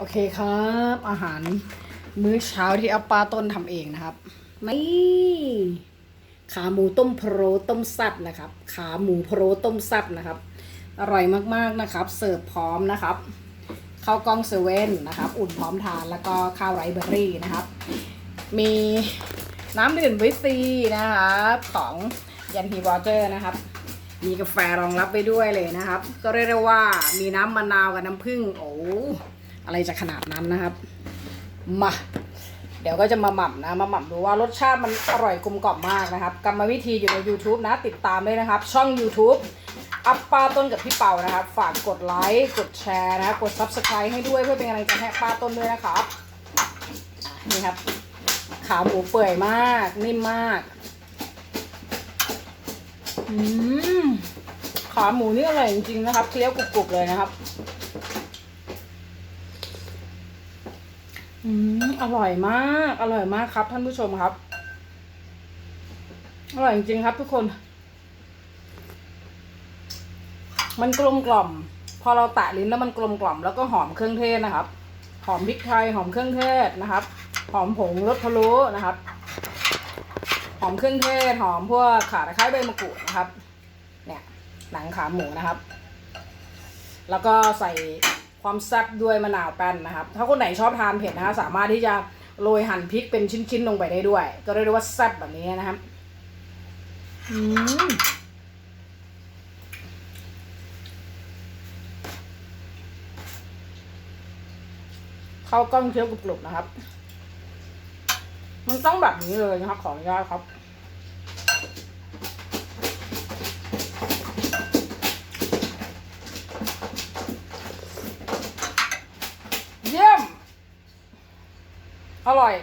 โอเคครับ อาหารมื้อเช้าที่อาป้าต้นทำเองนะครับนี่ขาหมูต้มโพรต้มซับนะครับ ขาหมูโพรต้มซับนะครับ อร่อยมากๆนะครับ เสิร์ฟพร้อมนะครับข้าวกล้องเซเว่นนะครับ อุ่นพร้อมทานแล้วก็ข้าวไรเบอร์รี่นะครับ มีน้ำดื่มวิตซีนะครับของยันฮีวอเตอร์นะครับ มีกาแฟรองรับไปด้วยเลยนะครับ ก็เรียกได้ว่ามีน้ำมะนาวกับน้ำผึ้งโอ้ อะไรจะขนาดนั้นนะครับ มา เดี๋ยวก็จะมาหม่ำนะ มาหม่ำดูว่ารสชาติมันอร่อยกลมกล่อมมากนะครับ กรรมวิธีอยู่ใน YouTube นะ ติดตามด้วยนะครับ ช่อง YouTube อัปป้าต้นกับพี่เป่านะครับ ฝากกดไลค์ กดแชร์นะ กด Subscribe ให้ด้วยเพื่อเป็นกำลังใจให้ป้าต้นด้วยนะครับ นี่ครับ ขาหมูเปื่อยมาก นิ่มมาก อืมขาหมูนี่อร่อยจริงๆนะครับเคี้ยวกรุบๆเลยนะครับ อืมอร่อยมาก อร่อยมากครับ ท่านผู้ชมครับ อร่อยจริงๆครับ ทุกคน มันกลมกล่อม พอเราแตะลิ้นแล้วมันกลมกล่อม แล้วก็หอมเครื่องเทศนะครับ หอมพริกไทย หอมเครื่องเทศนะครับ หอมผงรสพะโล้นะครับ หอมเครื่องเทศ หอมพวกข่าตะไคร้ใบมะกรูดนะครับ เนี่ย หนังขาหมูนะครับ แล้วก็ใส่ ความแซ่บด้วยมะนาวแป้นนะครับ ถ้าคนไหนชอบทานเผ็ดนะคะสามารถที่จะโรยหั่นพริกเป็นชิ้นๆลงไปได้ด้วย ก็เรียกได้ว่าแซ่บแบบนี้นะครับอืมเข้าวกล้องเคี้ยวกรุบๆนะครับ มันต้องแบบนี้เลยนะครับขออนุญาตครับ อร่อย